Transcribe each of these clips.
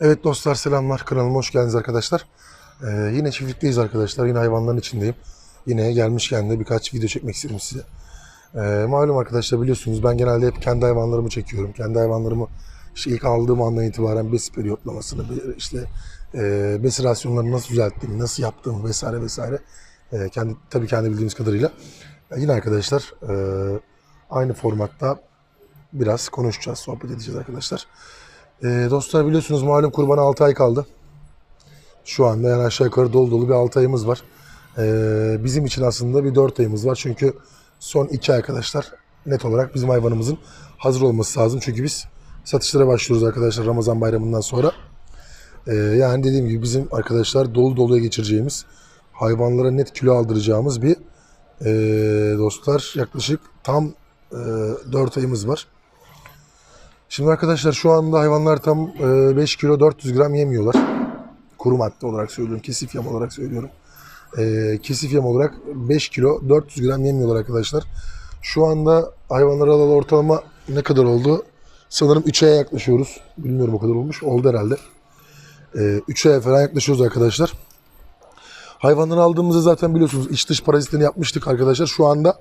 Evet dostlar selamlar kanalıma hoş geldiniz arkadaşlar. Ee, yine çiftlikteyiz arkadaşlar. Yine hayvanların içindeyim. Yine gelmişken de birkaç video çekmek istedim size. Ee, malum arkadaşlar biliyorsunuz ben genelde hep kendi hayvanlarımı çekiyorum. Kendi hayvanlarımı işte ilk aldığım andan itibaren bes periyotlamasını, işte e, bes rasyonlarını nasıl düzelttiğimi, nasıl yaptığımı vesaire vesaire. Ee, kendi Tabii kendi bildiğimiz kadarıyla. Ee, yine arkadaşlar e, aynı formatta biraz konuşacağız, sohbet edeceğiz arkadaşlar. Ee, dostlar biliyorsunuz malum kurbana 6 ay kaldı. Şu anda yani aşağı yukarı dolu dolu bir 6 ayımız var. Ee, bizim için aslında bir 4 ayımız var. Çünkü son 2 arkadaşlar net olarak bizim hayvanımızın hazır olması lazım. Çünkü biz satışlara başlıyoruz arkadaşlar Ramazan bayramından sonra. Ee, yani dediğim gibi bizim arkadaşlar dolu doluya geçireceğimiz hayvanlara net kilo aldıracağımız bir ee, dostlar yaklaşık tam e, 4 ayımız var. Şimdi arkadaşlar şu anda hayvanlar tam e, 5 kilo 400 gram yemiyorlar. Kuru madde olarak söylüyorum. Kesif yem olarak söylüyorum. E, kesif yem olarak 5 kilo 400 gram yemiyorlar arkadaşlar. Şu anda hayvanlara alalı ortalama ne kadar oldu? Sanırım 3 aya yaklaşıyoruz. Bilmiyorum o kadar olmuş. Oldu herhalde. 3 aya falan yaklaşıyoruz arkadaşlar. Hayvanları aldığımızda zaten biliyorsunuz iç dış parazitlerini yapmıştık arkadaşlar. Şu anda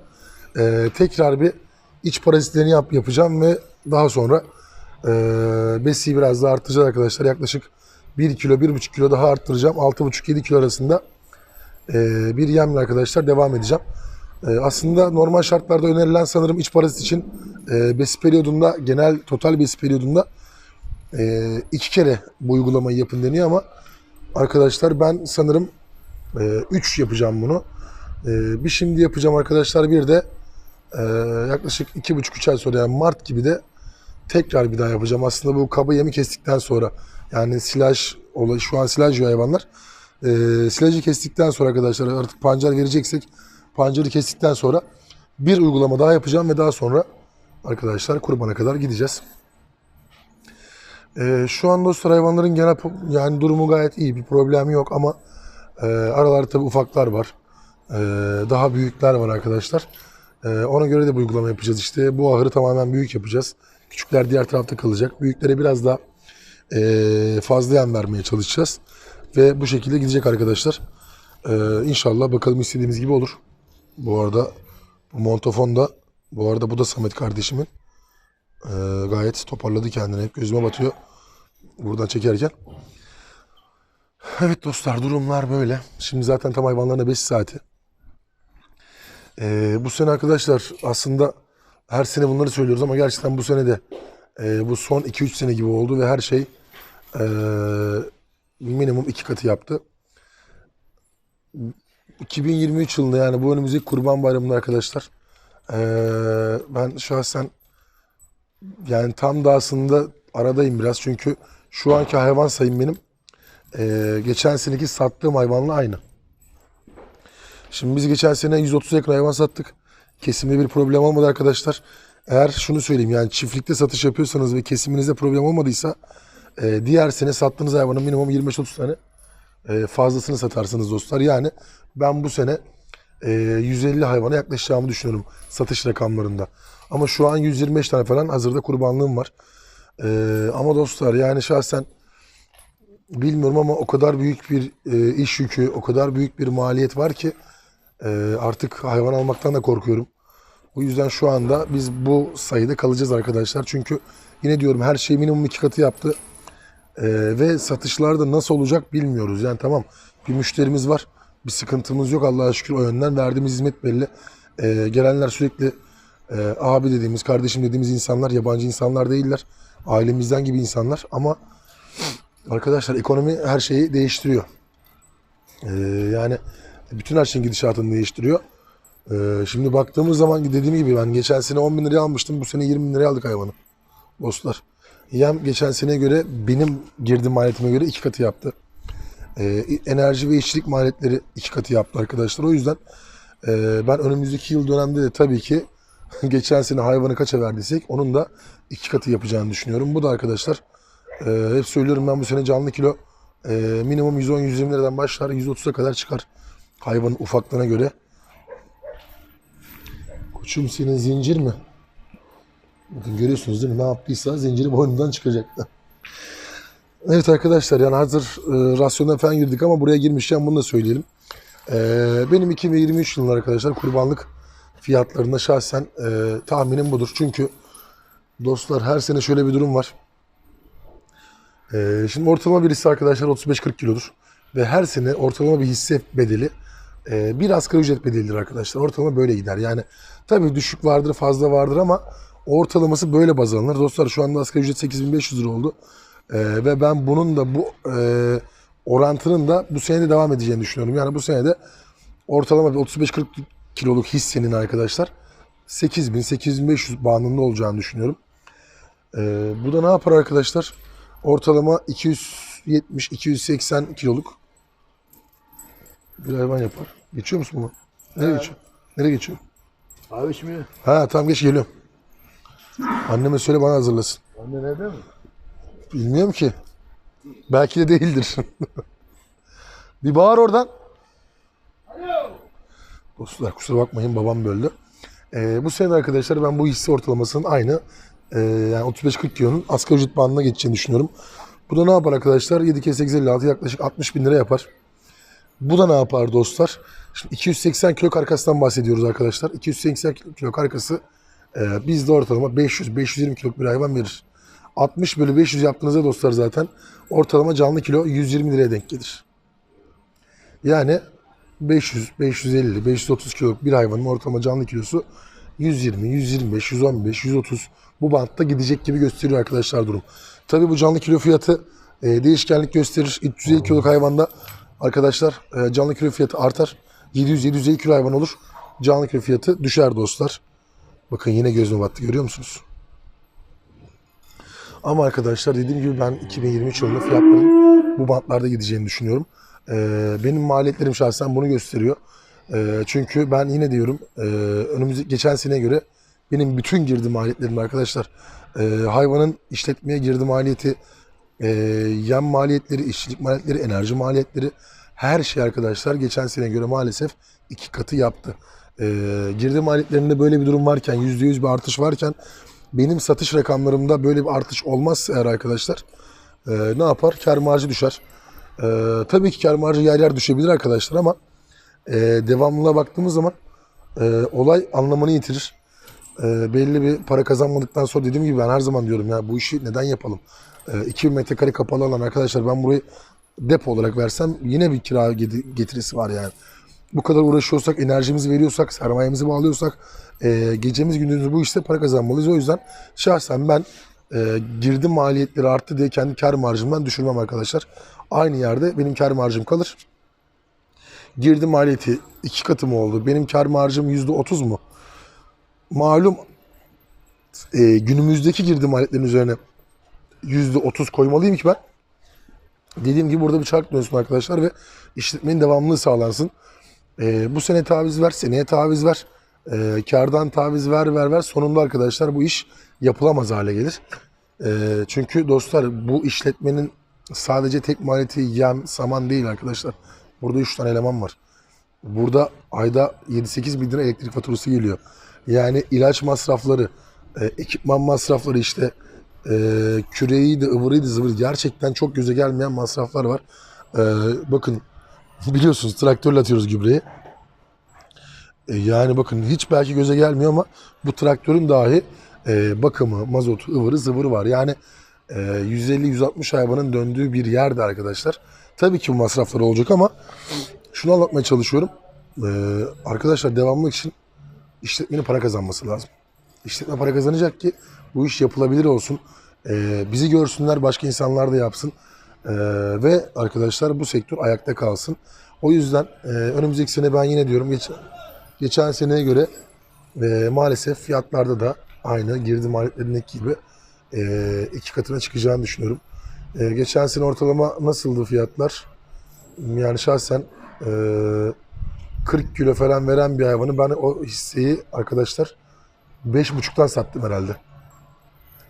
e, tekrar bir iç parazitlerini yap, yapacağım ve daha sonra e, besiyi biraz daha arttıracağız arkadaşlar. Yaklaşık 1 kilo, 1,5 kilo daha arttıracağım. 6,5-7 kilo arasında e, bir yemle arkadaşlar devam edeceğim. E, aslında normal şartlarda önerilen sanırım iç parazit için besi periyodunda, genel total besi periyodunda iki kere bu uygulamayı yapın deniyor ama arkadaşlar ben sanırım 3 yapacağım bunu. Bir şimdi yapacağım arkadaşlar bir de yaklaşık 2,5-3 ay sonra yani Mart gibi de tekrar bir daha yapacağım. Aslında bu kaba yemi kestikten sonra yani silaj olay şu an silaj hayvanlar. E, silajı kestikten sonra arkadaşlar artık pancar vereceksek pancarı kestikten sonra bir uygulama daha yapacağım ve daha sonra arkadaşlar kurbana kadar gideceğiz. E, şu an dostlar hayvanların genel yani durumu gayet iyi. Bir problemi yok ama e, aralarda tabii ufaklar var. E, daha büyükler var arkadaşlar. E, ona göre de bu uygulama yapacağız işte. Bu ahırı tamamen büyük yapacağız. Küçükler diğer tarafta kalacak. Büyüklere biraz daha e, fazla yem vermeye çalışacağız. Ve bu şekilde gidecek arkadaşlar. E, inşallah bakalım istediğimiz gibi olur. Bu arada bu montofon da bu arada bu da Samet kardeşimin. E, gayet toparladı kendini. Hep gözüme batıyor. Buradan çekerken. Evet dostlar durumlar böyle. Şimdi zaten tam hayvanlarına 5 saati. Ee, bu sene arkadaşlar aslında her sene bunları söylüyoruz ama gerçekten bu sene de e, bu son 2-3 sene gibi oldu ve her şey e, minimum iki katı yaptı. 2023 yılında yani bu önümüzdeki kurban bayramında arkadaşlar e, ben şahsen yani tam da aslında aradayım biraz çünkü şu anki hayvan sayım benim e, geçen seneki sattığım hayvanla aynı. Şimdi biz geçen sene 130 yakın hayvan sattık. Kesimde bir problem olmadı arkadaşlar. Eğer şunu söyleyeyim yani çiftlikte satış yapıyorsanız ve kesiminizde problem olmadıysa e, diğer sene sattığınız hayvanın minimum 25-30 tane e, fazlasını satarsınız dostlar. Yani ben bu sene e, 150 hayvana yaklaşacağımı düşünüyorum satış rakamlarında. Ama şu an 125 tane falan hazırda kurbanlığım var. E, ama dostlar yani şahsen bilmiyorum ama o kadar büyük bir e, iş yükü, o kadar büyük bir maliyet var ki artık hayvan almaktan da korkuyorum. O yüzden şu anda biz bu sayıda kalacağız arkadaşlar. Çünkü yine diyorum her şey minimum iki katı yaptı. E, ve satışlarda nasıl olacak bilmiyoruz. Yani tamam bir müşterimiz var. Bir sıkıntımız yok Allah'a şükür o yönden. Verdiğimiz hizmet belli. E, gelenler sürekli e, abi dediğimiz, kardeşim dediğimiz insanlar yabancı insanlar değiller. Ailemizden gibi insanlar ama Arkadaşlar ekonomi her şeyi değiştiriyor. Ee, yani bütün her şeyin gidişatını değiştiriyor. Ee, şimdi baktığımız zaman dediğim gibi ben geçen sene 10 bin liraya almıştım. Bu sene 20 bin liraya aldık hayvanı. Dostlar. Yem geçen seneye göre benim girdiğim maliyetime göre iki katı yaptı. Ee, enerji ve işçilik maliyetleri iki katı yaptı arkadaşlar. O yüzden e, ben önümüzdeki yıl dönemde de tabii ki geçen sene hayvanı kaça verdiysek onun da iki katı yapacağını düşünüyorum. Bu da arkadaşlar ee, hep söylüyorum ben bu sene canlı kilo e, minimum 110-120 liradan başlar 130'a kadar çıkar hayvanın ufaklığına göre. Koçum senin zincir mi? Bakın görüyorsunuz değil mi? Ne yaptıysa zinciri boynundan çıkacak. Evet arkadaşlar yani hazır e, rasyondan falan girdik ama buraya girmişken bunu da söyleyelim. E, benim 2023 yılında arkadaşlar kurbanlık fiyatlarında şahsen e, tahminim budur. Çünkü dostlar her sene şöyle bir durum var. E, şimdi ortalama birisi arkadaşlar 35-40 kilodur. Ve her sene ortalama bir hisse bedeli e, bir asgari ücret bedelidir arkadaşlar. Ortalama böyle gider. Yani tabii düşük vardır fazla vardır ama ortalaması böyle baz alınır. Dostlar şu anda asgari ücret 8500 lira oldu. Ee, ve ben bunun da bu e, orantının da bu sene de devam edeceğini düşünüyorum. Yani bu sene de ortalama bir 35-40 kiloluk hissenin arkadaşlar 8000-8500 bandında olacağını düşünüyorum. Ee, bu da ne yapar arkadaşlar? Ortalama 270-280 kiloluk bir hayvan yapar. Geçiyor musun bunu? Nereye Evet. geçiyor? Nereye geçiyor? Abi şimdi Ha tamam geç geliyorum. Anneme söyle bana hazırlasın. anne nerede mi? Bilmiyorum ki. Belki de değildir. bir bağır oradan. Dostlar kusura bakmayın babam böldü. Ee, bu sene arkadaşlar ben bu hisse ortalamasının aynı e, yani 35-40 kilonun asgari ücret bandına geçeceğini düşünüyorum. Bu da ne yapar arkadaşlar? 7 kez 856 yaklaşık 60 bin lira yapar. Bu da ne yapar dostlar? Şimdi 280 kilo karkastan bahsediyoruz arkadaşlar. 280 kilo karkası e, bizde ortalama 500-520 kiloluk bir hayvan verir. 60 bölü 500 yaptığınızda dostlar zaten ortalama canlı kilo 120 liraya denk gelir. Yani 500, 550, 530 kiloluk bir hayvanın ortalama canlı kilosu 120, 125, 115, 130 bu bantta gidecek gibi gösteriyor arkadaşlar durum. Tabii bu canlı kilo fiyatı e, değişkenlik gösterir. 350 kiloluk hayvanda arkadaşlar e, canlı kilo fiyatı artar. 700-750 kilo hayvan olur. Canlı kilo fiyatı düşer dostlar. Bakın yine gözüme battı görüyor musunuz? Ama arkadaşlar dediğim gibi ben 2023 yılında fiyatların bu bantlarda gideceğini düşünüyorum. Ee, benim maliyetlerim şahsen bunu gösteriyor. Ee, çünkü ben yine diyorum e, önümüzdeki geçen seneye göre benim bütün girdi maliyetlerim arkadaşlar e, hayvanın işletmeye girdi maliyeti, e, yem maliyetleri, işçilik maliyetleri, enerji maliyetleri her şey arkadaşlar geçen seneye göre maalesef iki katı yaptı. E, girdi maliyetlerinde böyle bir durum varken %100 bir artış varken benim satış rakamlarımda böyle bir artış olmazsa eğer arkadaşlar e, ne yapar? Kar marjı düşer. E, tabii ki kar marjı yer yer düşebilir arkadaşlar ama e, devamlılığa baktığımız zaman e, olay anlamını yitirir. E, belli bir para kazanmadıktan sonra dediğim gibi ben her zaman diyorum ya bu işi neden yapalım? E, 2000 metrekare kapalı alan arkadaşlar ben burayı depo olarak versem yine bir kira getirisi var yani. Bu kadar uğraşıyorsak, enerjimizi veriyorsak, sermayemizi bağlıyorsak, e, gecemiz gündüzümüz bu işte para kazanmalıyız. O yüzden şahsen ben e, girdi maliyetleri arttı diye kendi kar marjımdan düşürmem arkadaşlar. Aynı yerde benim kar marjım kalır. Girdi maliyeti iki katı mı oldu? Benim kar marjım yüzde otuz mu? Malum e, günümüzdeki girdi maliyetlerin üzerine yüzde otuz koymalıyım ki ben. Dediğim gibi burada bir çark dönsün arkadaşlar ve işletmenin devamlılığı sağlansın. E, bu sene taviz ver, seneye taviz ver. E, kardan taviz ver, ver, ver. Sonunda arkadaşlar bu iş yapılamaz hale gelir. E, çünkü dostlar bu işletmenin sadece tek maliyeti yem, saman değil arkadaşlar. Burada 3 tane eleman var. Burada ayda 7-8 bin lira elektrik faturası geliyor. Yani ilaç masrafları, e, ekipman masrafları işte e, küreğiydi, ıvırıydı, zıvırı gerçekten çok göze gelmeyen masraflar var. E, bakın biliyorsunuz traktörle atıyoruz gübreyi. E, yani bakın hiç belki göze gelmiyor ama bu traktörün dahi e, bakımı, mazotu, ıvırı, zıvırı var. Yani e, 150-160 hayvanın döndüğü bir yerde arkadaşlar. Tabii ki bu masraflar olacak ama şunu anlatmaya çalışıyorum. E, arkadaşlar devamlılık için işletmenin para kazanması lazım. İşletme para kazanacak ki bu iş yapılabilir olsun. E, bizi görsünler, başka insanlar da yapsın. E, ve arkadaşlar bu sektör ayakta kalsın. O yüzden e, önümüzdeki sene ben yine diyorum geçen, geçen seneye göre e, maalesef fiyatlarda da aynı girdi maliyetlerindeki gibi e, iki katına çıkacağını düşünüyorum. E, geçen sene ortalama nasıldı fiyatlar? Yani şahsen e, 40 kilo falan veren bir hayvanı ben o hisseyi arkadaşlar 5,5'tan sattım herhalde.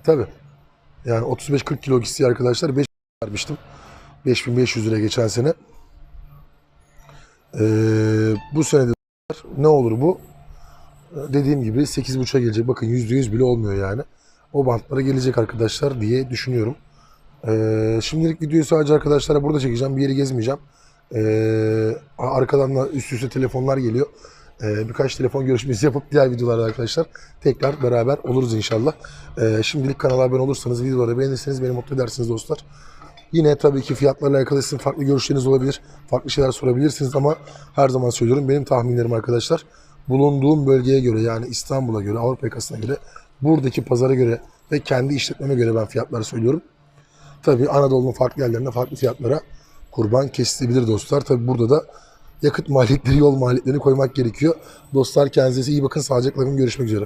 Tabii. Yani 35-40 kilo hisseyi arkadaşlar 5 vermiştim. 5500 liraya geçen sene. E, bu sene de ne olur bu? Dediğim gibi 8.5'a gelecek. Bakın %100 bile olmuyor yani. O bantlara gelecek arkadaşlar diye düşünüyorum. Ee, şimdilik videoyu sadece arkadaşlara burada çekeceğim. Bir yeri gezmeyeceğim. Ee, arkadan da üst üste telefonlar geliyor. Ee, birkaç telefon görüşmesi yapıp diğer videolarda arkadaşlar tekrar beraber oluruz inşallah. Ee, şimdilik kanala abone olursanız, videoları beğenirseniz beni mutlu edersiniz dostlar. Yine tabii ki fiyatlarla alakalı sizin farklı görüşleriniz olabilir. Farklı şeyler sorabilirsiniz ama her zaman söylüyorum benim tahminlerim arkadaşlar. Bulunduğum bölgeye göre yani İstanbul'a göre, Avrupa yakasına göre, buradaki pazara göre ve kendi işletmeme göre ben fiyatları söylüyorum. Tabii Anadolu'nun farklı yerlerinde farklı fiyatlara kurban kesilebilir dostlar. Tabii burada da yakıt maliyetleri, yol maliyetlerini koymak gerekiyor. Dostlar kendinize iyi bakın. Sağlıcakla. Görüşmek üzere.